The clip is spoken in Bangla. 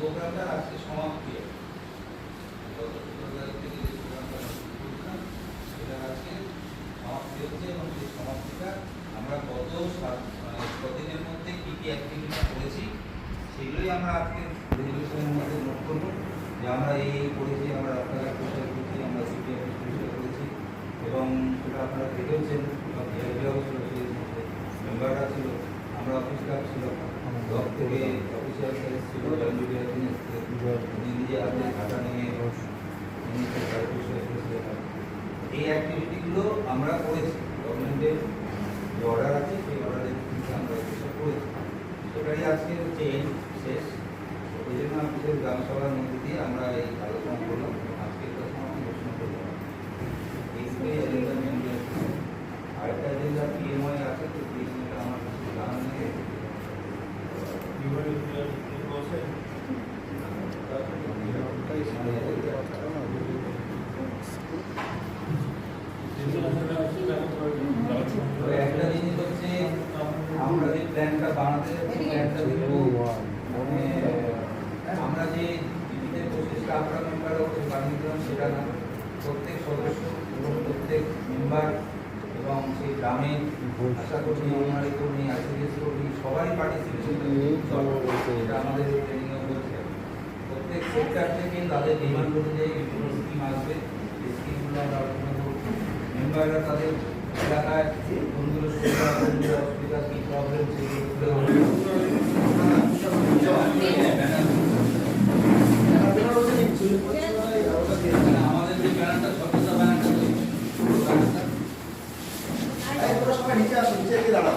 প্রোগ্রামটা আজকে সমাপ্তি থেকে যে প্রোগ্রামটা সেটা আজকে সমাপ্তি হচ্ছে এবং সেই সমাপ্তিটা আমরা গত মানে কদিনের মধ্যে কী কী অ্যাক্টিভিটি করেছি, সেগুলোই আমরা আজকে রেজলিউশনের মধ্যে নোট করব। যে আমরা এই এই করেছি, আমরা রাস্তাঘাট পরিষ্কার করেছি, আমরা পরিষ্কার করেছি এবং সেটা আপনারা দেখেওছেন বা ছিল সেই মধ্যে মেম্বাররা ছিল, আমরা অফিস স্টাফ ছিল। এই অ্যাক্টিভিটিগুলো আমরা করেছি। গভর্নমেন্টের যে অর্ডার আছে, সেই অর্ডারের ভিত্তিতে আমরা এসব করেছি। সেটাই আজকে এই শেষ। ওই জন্য আমাদের গ্রামসভার মধ্যে দিয়ে আমরা এই আলোচনা প্ল্যানটা বানাতে প্ল্যানটা মানে আমরা যে টিভিতে পঁচিশটা আমরা মেম্বার বানিয়েছিলাম সেটা না। প্রত্যেক সদস্য এবং প্রত্যেক মেম্বার এবং সেই গ্রামের আশা কর্মী অঙ্গনারী কর্মী আইসিডিএস কর্মী সবারই পার্টিসিপেশন আমাদের ট্রেনিংয়ে বলছে প্রত্যেক সেক্টর থেকে তাদের ডিমান্ড অনুযায়ী বিভিন্ন স্কিম আসবে। এই স্কিমগুলো আমরা মেম্বাররা তাদের এলাকায় কোনগুলো সুবিধা কোনগুলো আমাদের যে ব্যানারটা সর্বদা ব্যানারটা আসুন নিচে দাঁড়াও